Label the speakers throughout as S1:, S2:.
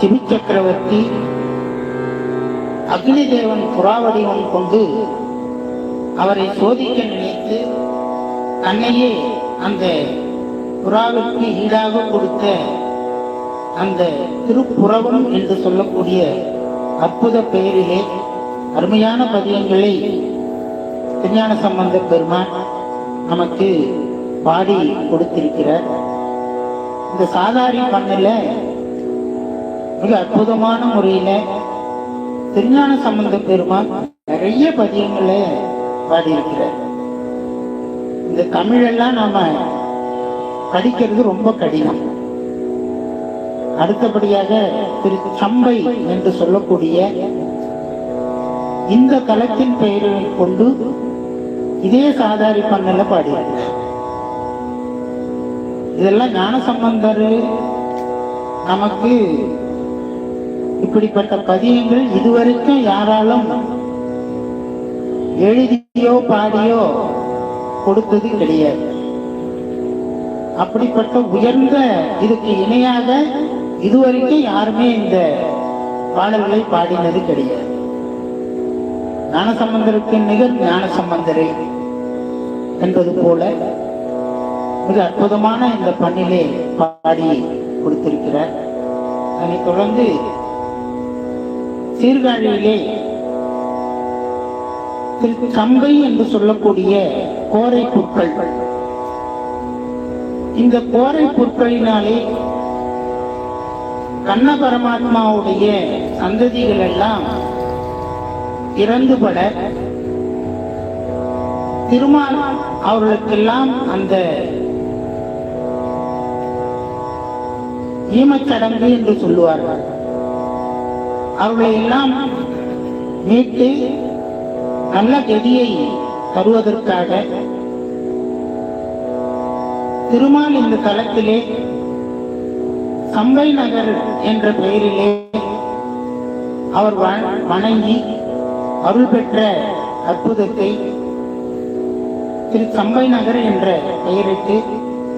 S1: சிமி சக்கரவர்த்தி அக்னி தேவன் புறாவடிவம் கொண்டு அவரை சோதிக்க நினைத்து தன்னையே அந்த புறாவிற்கு ஈடாக கொடுத்த அந்த திருப்புறவம் என்று சொல்லக்கூடிய அற்புத பெயரிலே அருமையான பதியங்களை திருஞான சம்பந்த பெருமான் நமக்கு பாடி கொடுத்திருக்கிறார். இந்த சாதாரி பண்ணில் மிக அற்புதமான முறையில திருஞான சம்பந்த பெருமான் நிறைய பதியங்களை பாடியிருக்கிறார். இந்த தமிழெல்லாம் நாம படிக்கிறது ரொம்ப கடினம். அடுத்தபடியாக திரு சம்பை என்று சொல்லக்கூடிய இந்த களத்தின் பெயரை கொண்டு இதே சாதாரி பண்ணல பாடியிருக்கிறார். இதெல்லாம் ஞான சம்பந்தர் நமக்கு இப்படிப்பட்ட பதியங்கள் இதுவரைக்கும் யாராலும் எழுதியோ பாடியோ கொடுத்தது கிடையாது. அப்படிப்பட்ட உயர்ந்த இதுக்கு இணையாக இதுவரைக்கும் யாருமே இந்த பாடல்களை பாடினது கிடையாது. ஞானசம்பந்தருக்கு நிகர் ஞானசம்பந்தரே என்பது போல மிக அற்புதமான இந்த பண்ணிலே பாடி கொடுத்திருக்கிறார். அதனைத் தொடர்ந்து சீர்காழியிலே திரு என்று சொல்லக்கூடிய கோரை புற்கள். இந்த கோரை புற்களினாலே கண்ண பரமாத்மாவுடைய சந்ததிகள் எல்லாம் இறந்துபட திருமால் அவர்களுக்கெல்லாம் அந்த ஈமச்சடங்கு என்று சொல்லுவார்கள். அவர்களை எல்லாம் மீட்டு நல்ல கதியை தருவதற்காக திருமால் இந்த தலத்திலே சம்பை நகர் என்ற பெயரிலே அவர் வணங்கி அருள் பெற்ற அற்புதத்தை திரு சம்பை நகர் என்ற பெயரிட்டு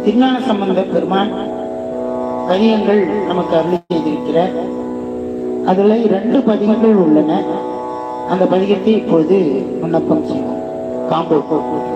S1: திருஞான சம்பந்த பெருமான் கரியங்கள் நமக்கு அருள் செய்திருக்கிறார். அதில் இரண்டு பதிகங்கள் உள்ளன. அந்த பதிகத்தை இப்பொழுது விண்ணப்பம் செய்வோம். காம்போ